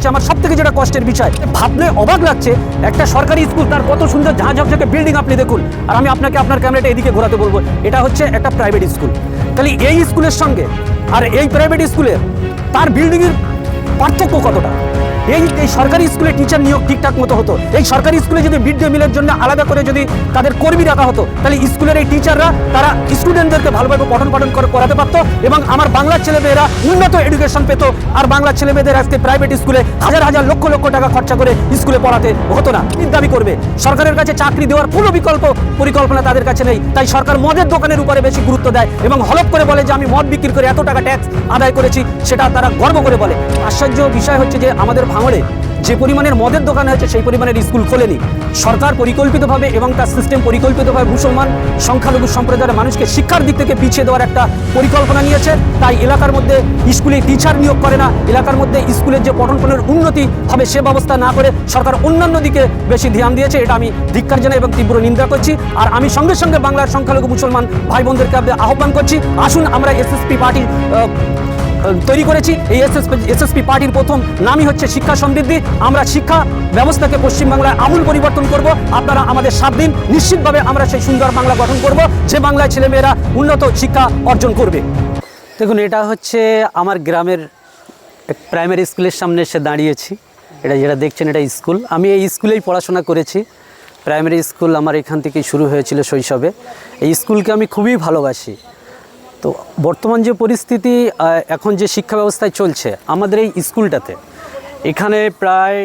দাঁড়িয়েছে আমার সব থেকে যেটা কষ্টের বিষয়। ভাবলে অবাক লাগছে, একটা সরকারি স্কুল, তার কত সুন্দর ঝাঁ ঝকঝকে বিল্ডিং আপনি দেখুন। আর আমি আপনাকে আপনার ক্যামেরাটা এদিকে ঘোরাতে বলব, এটা হচ্ছে একটা প্রাইভেট স্কুল তাহলে এই স্কুলের সঙ্গে আর এই প্রাইভেট স্কুলের তার বিল্ডিংয়ের পার্থক্য কতটা? এই এই সরকারি স্কুলে টিচার নিয়োগ ঠিকঠাক মতো হতো। এই সরকারি স্কুলে যদি মিড ডে মিলের জন্য আলাদা করে যদি তাদের কর্মী রাখা হতো, তাহলে স্কুলের এই টিচাররা তারা স্টুডেন্টদেরকে ভালোভাবে পঠন পাঠন করে করাতে পারতো এবং আমার বাংলার ছেলেমেয়েরা উন্নত এডুকেশন পেতো। আর বাংলার ছেলেমেয়েদের আজকে প্রাইভেট স্কুলে হাজার হাজার লক্ষ লক্ষ টাকা খরচা করে স্কুলে পড়াতে হতো না। দাবি করবে। সরকারের কাছে চাকরি দেওয়ার কোনো বিকল্প পরিকল্পনা তাদের কাছে নেই। তাই সরকার মদের দোকানের উপরে বেশি গুরুত্ব দেয় এবং হলপ করে বলে যে, আমি মদ বিক্রি করে এত টাকা ট্যাক্স আদায় করেছি, সেটা তারা গর্ব করে বলে। আশ্চর্য বিষয় হচ্ছে যে, আমাদের ভাঙড়ে যে পরিমাণের মদের দোকান হয়েছে, সেই পরিমাণের স্কুল খোলেনি। সরকার পরিকল্পিতভাবে এবং তার সিস্টেম পরিকল্পিতভাবে মুসলমান সংখ্যালঘু সম্প্রদায়ের মানুষকে শিক্ষার দিক থেকে পিছিয়ে দেওয়ার একটা পরিকল্পনা নিয়েছে। তাই এলাকার মধ্যে স্কুলে টিচার নিয়োগ করে না, এলাকার মধ্যে স্কুলের যে পঠন পাঠনের উন্নতি হবে সে ব্যবস্থা না করে সরকার অন্যান্য দিকে বেশি ধ্যান দিয়েছে, এটা আমি ধিক্কার জানাই এবং তীব্র নিন্দা করছি। আর আমি সঙ্গে সঙ্গে বাংলার সংখ্যালঘু মুসলমান ভাই বোনদেরকে আহ্বান করছি, আসুন আমরা এসএসপি পার্টি তৈরি করেছি। এই এসএসপি এসএসপি পার্টির প্রথম নামই হচ্ছে শিক্ষা সমৃদ্ধি। আমরা শিক্ষা ব্যবস্থাকে পশ্চিমবাংলায় আমূল পরিবর্তন করব। আপনারা আমাদের সাত দিন নিশ্চিতভাবে আমরা সেই সুন্দর বাংলা গঠন করব, যে বাংলায় ছেলেমেয়েরা উন্নত শিক্ষা অর্জন করবে। দেখুন, এটা হচ্ছে আমার গ্রামের প্রাইমারি স্কুলের সামনে এসে দাঁড়িয়েছি। এটা যেটা দেখছেন, এটা স্কুল। আমি এই স্কুলেই পড়াশোনা করেছি। প্রাইমারি স্কুল আমার এখান থেকেই শুরু হয়েছিল শৈশবে। এই স্কুলকে আমি খুবই ভালোবাসি। তো বর্তমান যে পরিস্থিতি এখন যে শিক্ষা ব্যবস্থায় চলছে, আমাদের এই স্কুলটাতে, এখানে প্রায়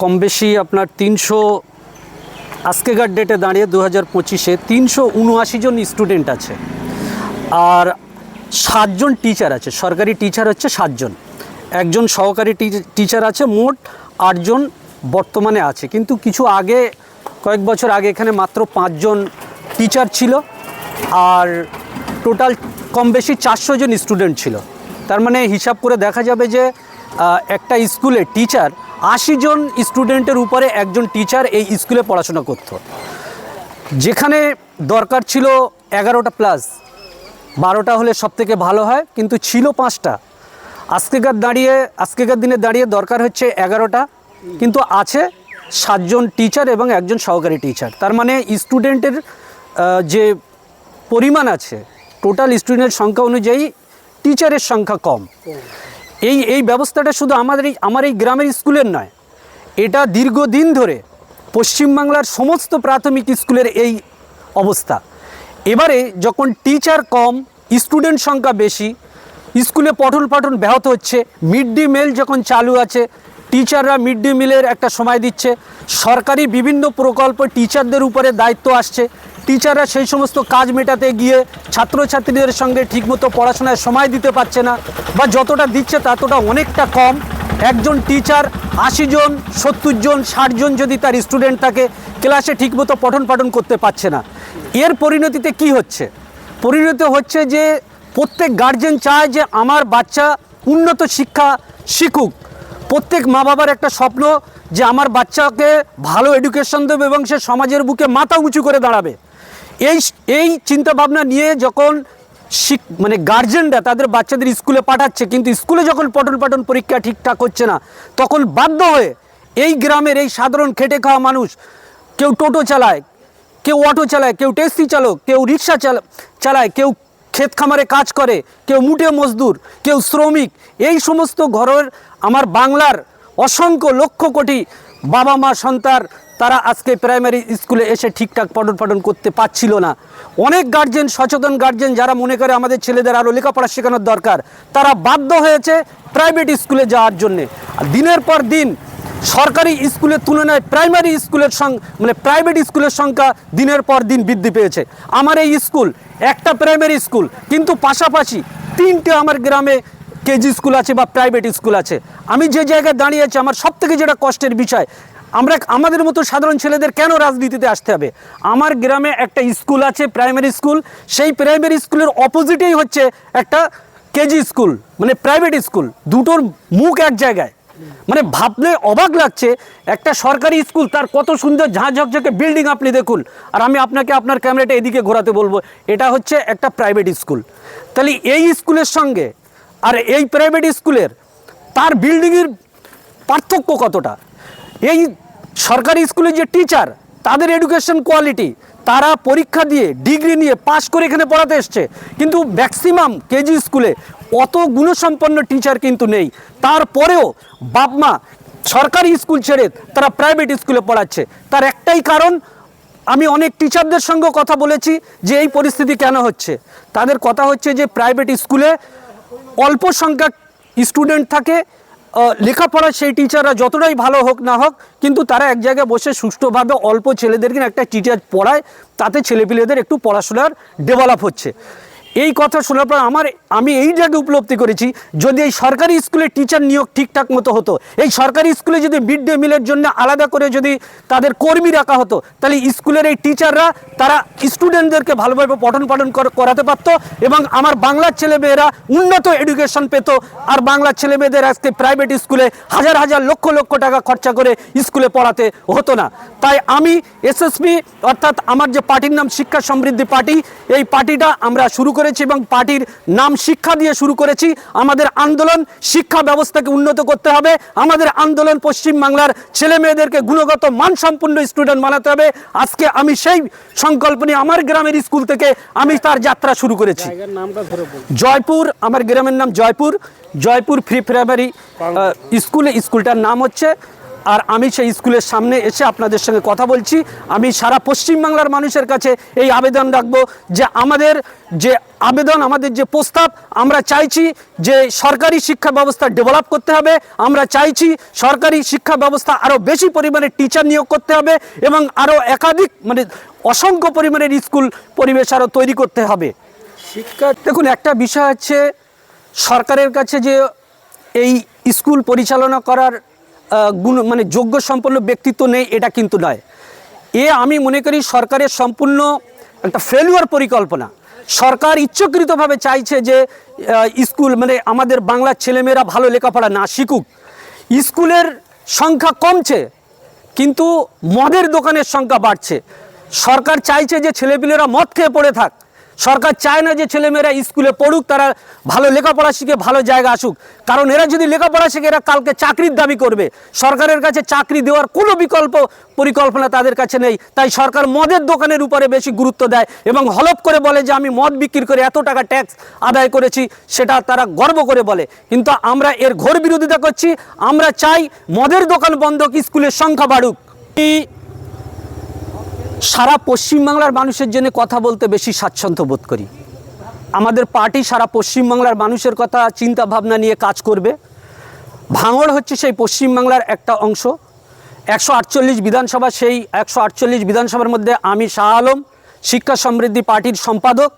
কম বেশি আপনার তিনশো, আজকেকার ডেটে দাঁড়িয়ে দু হাজার পঁচিশে, তিনশো উনআশি জন স্টুডেন্ট আছে। আর সাতজন টিচার আছে, সরকারি টিচার হচ্ছে সাতজন। একজন সহকারী টিচার আছে মোট আটজন বর্তমানে আছে। কিন্তু কিছু আগে, কয়েক বছর আগে এখানে মাত্র পাঁচজন টিচার ছিল। আর টোটাল কম বেশি চারশো জন স্টুডেন্ট ছিল। তার মানে হিসাব করে দেখা যাবে যে একটা স্কুলে টিচার আশি জন স্টুডেন্টের উপরে একজন টিচার এই স্কুলে পড়াশোনা করতো। যেখানে দরকার ছিল এগারোটা প্লাস বারোটা হলে সব থেকে ভালো হয়, কিন্তু ছিল পাঁচটা। আজকেকার দাঁড়িয়ে, আজকেকার দিনে দাঁড়িয়ে দরকার হচ্ছে এগারোটা, কিন্তু আছে সাতজন টিচার এবং একজন সহকারী টিচার তার মানে স্টুডেন্টের যে পরিমাণ আছে টোটাল স্টুডেন্টের সংখ্যা অনুযায়ী টিচারের সংখ্যা কম। এই এই ব্যবস্থাটা শুধু আমাদের এই, আমার এই গ্রামের স্কুলের নয়, এটা দীর্ঘদিন ধরে পশ্চিমবাংলার সমস্ত প্রাথমিক স্কুলের এই অবস্থা। এবারে যখন টিচার কম স্টুডেন্ট সংখ্যা বেশি, স্কুলে পঠন পাঠন ব্যাহত হচ্ছে মিড ডে মিল যখন চালু আছে টিচাররা মিড ডে মিলের একটা সময় দিচ্ছে, সরকারি বিভিন্ন প্রকল্প টিচারদের উপরে দায়িত্ব আসছে টিচাররা সেই সমস্ত কাজ মেটাতে গিয়ে ছাত্রছাত্রীদের সঙ্গে ঠিকমতো পড়াশোনায় সময় দিতে পারছে না বা যতটা দিচ্ছে ততটা অনেকটা কম। একজন টিচার আশি জন, সত্তর জন, ষাট জন যদি তার স্টুডেন্ট থাকে, ক্লাসে ঠিকমতো পঠন পাঠন করতে পারছে না। এর পরিণতিতে কি হচ্ছে? পরিণতি হচ্ছে যে প্রত্যেক গার্জেন চায় যে আমার বাচ্চা উন্নত শিক্ষা শিখুক। প্রত্যেক মা বাবার একটা স্বপ্ন যে আমার বাচ্চাকে ভালো এডুকেশন দেবে এবং সে সমাজের বুকে মাথা উঁচু করে দাঁড়াবে। এই এই চিন্তা ভাবনা নিয়ে যখন শিক মানে গার্জেনরা তাদের বাচ্চাদের স্কুলে পাঠাচ্ছে, কিন্তু স্কুলে যখন পঠন পাঠন পরীক্ষা ঠিকঠাক হচ্ছে না, তখন বাধ্য হয়ে এই গ্রামের এই সাধারণ খেটে খাওয়া মানুষ কেউ টোটো চালায়, কেউ অটো চালায়, কেউ ট্যাক্সি চালক, কেউ রিক্সা চালা, চালায়, কেউ ক্ষেত খামারে কাজ করে, কেউ মুঠে মজদুর, কেউ শ্রমিক, এই সমস্ত ঘরের আমার বাংলার অসংখ্য লক্ষ কোটি বাবা মা, সন্তান, তারা আজকে প্রাইমারি স্কুলে এসে ঠিকঠাক পঠন পাঠন করতে পারছিল না। অনেক গার্জেন সচেতন গার্জেন যারা মনে করে আমাদের ছেলেদের আরও লেখাপড়া শেখানোর দরকার, তারা বাধ্য হয়েছে প্রাইভেট স্কুলে যাওয়ার জন্যে। দিনের পর দিন সরকারি স্কুলের তুলনায় প্রাইমারি স্কুলের সং মানে প্রাইভেট স্কুলের সংখ্যা দিনের পর দিন বৃদ্ধি পেয়েছে। আমার এই স্কুল একটা প্রাইমারি স্কুল কিন্তু পাশাপাশি তিনটে আমার গ্রামে কেজি স্কুল আছে বা প্রাইভেট স্কুল আছে। আমি যে জায়গায় দাঁড়িয়ে আছি, আমার সব থেকে যেটা কষ্টের বিষয়, আমরা আমাদের মতো সাধারণ ছেলেদের কেন রাজনীতিতে আসতে হবে? আমার গ্রামে একটা স্কুল আছে, প্রাইমারি স্কুল। সেই প্রাইমারি স্কুলের অপোজিটেই হচ্ছে একটা কেজি স্কুল মানে প্রাইভেট স্কুল। দুটোর মুখ এক জায়গায়। মানে ভাবলে অবাক লাগছে, একটা সরকারি স্কুল, তার কত সুন্দর ঝাঁ ঝকঝকে বিল্ডিং আপনি দেখুন। আর আমি আপনাকে আপনার ক্যামেরাটা এদিকে ঘোরাতে বলব, এটা হচ্ছে একটা প্রাইভেট স্কুল তাহলে এই স্কুলের সঙ্গে আর এই প্রাইভেট স্কুলের, তার বিল্ডিংয়ের পার্থক্য কতটা? এই সরকারি স্কুলের যে টিচার তাদের এডুকেশন কোয়ালিটি তারা পরীক্ষা দিয়ে ডিগ্রি নিয়ে পাশ করে এখানে পড়াতে এসছে। কিন্তু ম্যাক্সিমাম কেজি স্কুলে অত গুণসম্পন্ন টিচার কিন্তু নেই। তারপরেও বাপমা সরকারি স্কুল ছেড়ে তারা প্রাইভেট স্কুলে পড়াচ্ছে। তার একটাই কারণ, আমি অনেক টিচারদের সঙ্গে কথা বলেছি যে এই পরিস্থিতি কেন হচ্ছে? তাদের কথা হচ্ছে যে প্রাইভেট স্কুলে অল্প সংখ্যক স্টুডেন্ট থাকে। লেখাপড়া সেই টিচাররা যতটাই ভালো হোক না হোক, কিন্তু তারা এক জায়গায় বসে সুষ্ঠুভাবে অল্প ছেলেদেরকে একটা টিচার পড়ায়, তাতে ছেলেপিলেদের একটু পড়াশোনার ডেভেলপ হচ্ছে। এই কথা শোনার পর আমার, আমি এই জায়গায় উপলব্ধি করেছি, যদি এই সরকারি স্কুলে টিচার নিয়োগ ঠিকঠাক মতো হতো, এই সরকারি স্কুলে যদি মিড ডে মিলের জন্য আলাদা করে যদি তাদের কর্মী রাখা হতো, তাহলে স্কুলের এই টিচাররা তারা স্টুডেন্টদেরকে ভালোভাবে পঠন পাঠন করাতে পারত এবং আমার বাংলার ছেলেমেয়েরা উন্নত এডুকেশন পেত, আর বাংলার ছেলেমেয়েদের আজকে প্রাইভেট স্কুলে হাজার হাজার লক্ষ লক্ষ টাকা খরচা করে স্কুলে পড়াতে হতো না। তাই আমি এসএসপি অর্থাৎ আমার যে পার্টির নাম শিক্ষা সমৃদ্ধি পার্টি, এই পার্টিটা আমরা শুরু করেছি এবং পার্টির নাম শিক্ষা দিয়ে শুরু করেছি। আমাদের আন্দোলন শিক্ষা ব্যবস্থাকে উন্নত করতে হবে। আমাদের আন্দোলন পশ্চিম বাংলার ছেলে মেয়েদেরকে গুণগত মানসম্পন্ন স্টুডেন্ট বানাতে হবে। আজকে আমি সেই সংকল্প নিয়ে আমার গ্রামের স্কুল থেকে আমি তার যাত্রা শুরু করেছি। জয়পুর আমার গ্রামের নাম জয়পুর। জয়পুর ফ্রি প্রাইমারি স্কুলে স্কুলটার নাম হচ্ছে আর আমি সেই স্কুলের সামনে এসে আপনাদের সঙ্গে কথা বলছি। আমি সারা পশ্চিমবাংলার মানুষের কাছে এই আবেদন রাখব যে আমাদের যে আবেদন আমাদের যে প্রস্তাব আমরা চাইছি যে সরকারি শিক্ষা ব্যবস্থা ডেভেলপ করতে হবে। আমরা চাইছি সরকারি শিক্ষা ব্যবস্থা আরও বেশি পরিমাণে টিচার নিয়োগ করতে হবে এবং আরও একাধিক মানে অসংখ্য পরিমাণের স্কুল পরিবেশ আরও তৈরি করতে হবে। শিক্ষা দেখুন একটা বিষয় হচ্ছে সরকারের কাছে যে এই স্কুল পরিচালনা করার গুণ মানে যোগ্য সম্পন্ন ব্যক্তিত্ব নেই, এটা কিন্তু নয়। এ আমি মনে করি সরকারের সম্পূর্ণ একটা ফেলিওর পরিকল্পনা। সরকার ইচ্ছকৃতভাবে চাইছে যে স্কুল মানে আমাদের বাংলার ছেলেমেয়েরা ভালো লেখাপড়া না শিখুক। স্কুলের সংখ্যা কমছে, কিন্তু মদের দোকানের সংখ্যা বাড়ছে। সরকার চাইছে যে ছেলেপিলেরা মদ খেয়ে পড়ে থাক। সরকার চায় না যে ছেলেমেয়েরা স্কুলে পড়ুক, তারা ভালো লেখাপড়া শিখে ভালো জায়গা আসুক। কারণ এরা যদি লেখাপড়া শিখে, এরা কালকে চাকরির দাবি করবে। সরকারের কাছে চাকরি দেওয়ার কোনো বিকল্প পরিকল্পনা তাদের কাছে নেই। তাই সরকার মদের দোকানের উপরে বেশি গুরুত্ব দেয় এবং হলপ করে বলে যে, আমি মদ বিক্রি করে এত টাকা ট্যাক্স আদায় করেছি সেটা তারা গর্ব করে বলে। কিন্তু আমরা এর ঘোর বিরোধিতা করছি। আমরা চাই মদের দোকান বন্ধ স্কুলের সংখ্যা বাড়ুক। সারা পশ্চিমবাংলার মানুষের জন্য কথা বলতে বেশি স্বাচ্ছন্দ্য বোধ করি। আমাদের পার্টি সারা পশ্চিমবাংলার মানুষের কথা চিন্তা ভাবনা নিয়ে কাজ করবে। ভাঙড় হচ্ছে সেই পশ্চিমবাংলার একটা অংশ। একশো আটচল্লিশ বিধানসভা, সেই একশো আটচল্লিশ বিধানসভার মধ্যে আমি শাহ আলম, শিক্ষা সমৃদ্ধি পার্টির সম্পাদক।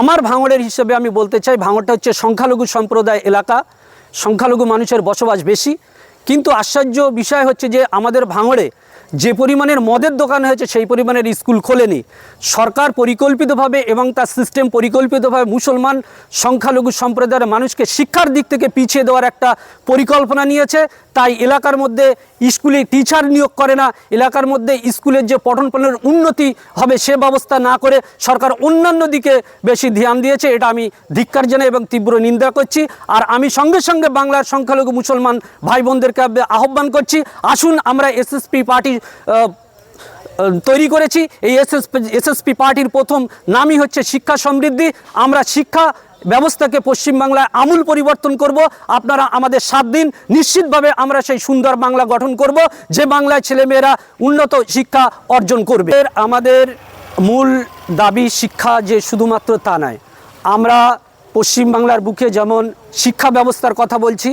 আমার ভাঙড়ের হিসেবে আমি বলতে চাই, ভাঙড়টা হচ্ছে সংখ্যালঘু সম্প্রদায় এলাকা। সংখ্যালঘু মানুষের বসবাস বেশি। কিন্তু আশ্চর্য বিষয় হচ্ছে যে আমাদের ভাঙড়ে যে পরিমাণের মদের দোকান হয়েছে, সেই পরিমাণের স্কুল খোলেনি। সরকার পরিকল্পিতভাবে এবং তার সিস্টেম পরিকল্পিতভাবে মুসলমান সংখ্যালঘু সম্প্রদায়ের মানুষকে শিক্ষার দিক থেকে পিছিয়ে দেওয়ার একটা পরিকল্পনা নিয়েছে। তাই এলাকার মধ্যে স্কুলে টিচার নিয়োগ করে না, এলাকার মধ্যে স্কুলের যে পঠন পাঠনের উন্নতি হবে সে ব্যবস্থা না করে সরকার অন্যান্য দিকে বেশি ধ্যান দিয়েছে, এটা আমি ধিক্কার জানাই এবং তীব্র নিন্দা করছি। আর আমি সঙ্গে সঙ্গে বাংলার সংখ্যালঘু মুসলমান ভাই বোনদেরকে আহ্বান করছি। আসুন আমরা এসএসপি পার্টি তৈরি করেছি। এই এসএসপি এসএসপি পার্টির প্রথম নামই হচ্ছে শিক্ষা সমৃদ্ধি। আমরা শিক্ষা ব্যবস্থাকে পশ্চিমবাংলায় আমূল পরিবর্তন করব। আপনারা আমাদের সাত দিন নিশ্চিতভাবে আমরা সেই সুন্দর বাংলা গঠন করব। যে বাংলায় ছেলেমেয়েরা উন্নত শিক্ষা অর্জন করবে। আমাদের মূল দাবি শিক্ষা যে শুধুমাত্র তা নয়। আমরা পশ্চিমবাংলার বুকে যেমন শিক্ষা ব্যবস্থার কথা বলছি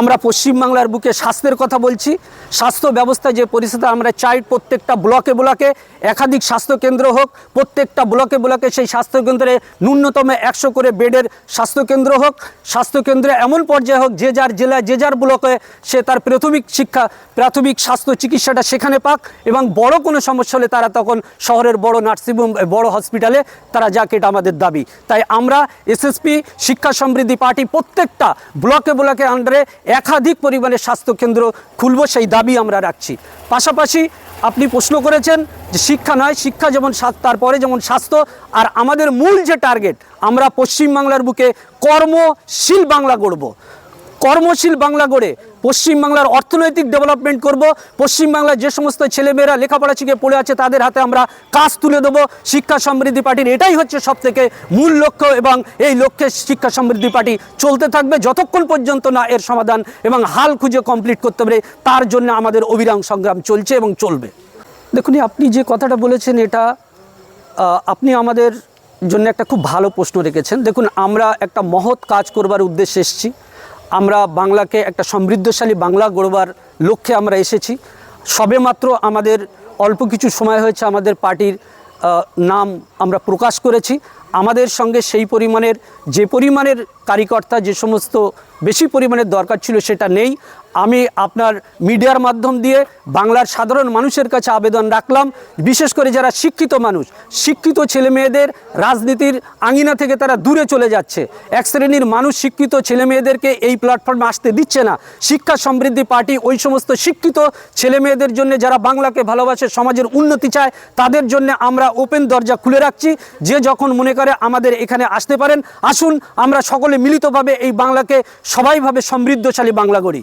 আমরা পশ্চিমবাংলার বুকে স্বাস্থ্যের কথা বলছি। স্বাস্থ্য ব্যবস্থা যে পরিস্থিতি, আমরা চাই প্রত্যেকটা ব্লকে ব্লকে একাধিক স্বাস্থ্যকেন্দ্র হোক, প্রত্যেকটা ব্লকে ব্লকে সেই স্বাস্থ্যকেন্দ্রে ন্যূনতম একশো করে বেডের স্বাস্থ্যকেন্দ্র হোক স্বাস্থ্যকেন্দ্রে এমন পর্যায়ে হোক, যে যার জেলায় যে যার ব্লকে সে তার প্রাথমিক শিক্ষা, প্রাথমিক স্বাস্থ্য চিকিৎসাটা সেখানে পাক এবং বড় কোনো সমস্যা হলে তারা তখন শহরের বড় নার্সিংহোম, বড় হসপিটালে তারা যাক, এটা আমাদের দাবি। তাই আমরা এসএসপি, শিক্ষা সমৃদ্ধি পার্টি প্রত্যেকটা ব্লকে ব্লকে আন্ডারে একাধিক পরিমাণে স্বাস্থ্যকেন্দ্র খুলব, সেই দাবি আমরা রাখছি। পাশাপাশি আপনি প্রশ্ন করেছেন যে শিক্ষা নয়, শিক্ষা যেমন তারপরে যেমন স্বাস্থ্য, আর আমাদের মূল যে টার্গেট, আমরা পশ্চিমবাংলার বুকে কর্মশীল বাংলা গড়ব। কর্মশীল বাংলা গড়ে পশ্চিমবাংলার অর্থনৈতিক ডেভেলপমেন্ট করব। পশ্চিমবাংলার যে সমস্ত ছেলেমেয়েরা লেখাপড়া শিখে পড়ে আছে, তাদের হাতে আমরা কাজ তুলে দেবো শিক্ষা সমৃদ্ধি পার্টির। এটাই হচ্ছে সব থেকে মূল লক্ষ্য এবং এই লক্ষ্যে শিক্ষা সমৃদ্ধি পার্টি চলতে থাকবে। যতক্ষণ পর্যন্ত না এর সমাধান এবং হাল খুঁজে কমপ্লিট করতে পারে, তার জন্য আমাদের অবিরাম সংগ্রাম চলছে এবং চলবে। দেখুন আপনি যে কথাটা বলেছেন, এটা আপনি আমাদের জন্য একটা খুব ভালো প্রশ্ন রেখেছেন। দেখুন, আমরা একটা মহৎ কাজ করবার উদ্দেশ্যে এসেছি। আমরা বাংলাকে একটা সমৃদ্ধশালী বাংলা গড়বার লক্ষ্যে আমরা এসেছি। সবে মাত্র আমাদের অল্প কিছু সময় হয়েছে আমাদের পার্টির নাম আমরা প্রকাশ করেছি। আমাদের সঙ্গে সেই পরিমাণের, যে পরিমাণের কারিকর্তা, যে সমস্ত বেশি পরিমাণের দরকার ছিল সেটা নেই। আমি আপনার মিডিয়ার মাধ্যম দিয়ে বাংলার সাধারণ মানুষের কাছে আবেদন রাখলাম। বিশেষ করে যারা শিক্ষিত মানুষ, শিক্ষিত ছেলে মেয়েদের রাজনীতির আঙিনা থেকে তারা দূরে চলে যাচ্ছে। এক শ্রেণির মানুষ শিক্ষিত ছেলে মেয়েদেরকে এই প্ল্যাটফর্মে আসতে দিচ্ছে না। শিক্ষা সমৃদ্ধি পার্টি ওই সমস্ত শিক্ষিত ছেলে মেয়েদের জন্য যারা বাংলাকে ভালোবাসে, সমাজের উন্নতি চায়, তাদের জন্য আমরা ওপেন দরজা খুলে রাখছি। যে যখন মনে করে আমাদের এখানে আসতে পারেন। আসুন, আমরা সকলে মিলিতভাবে এই বাংলাকে সবাইভাবে সমৃদ্ধশালী বাংলা গড়ি।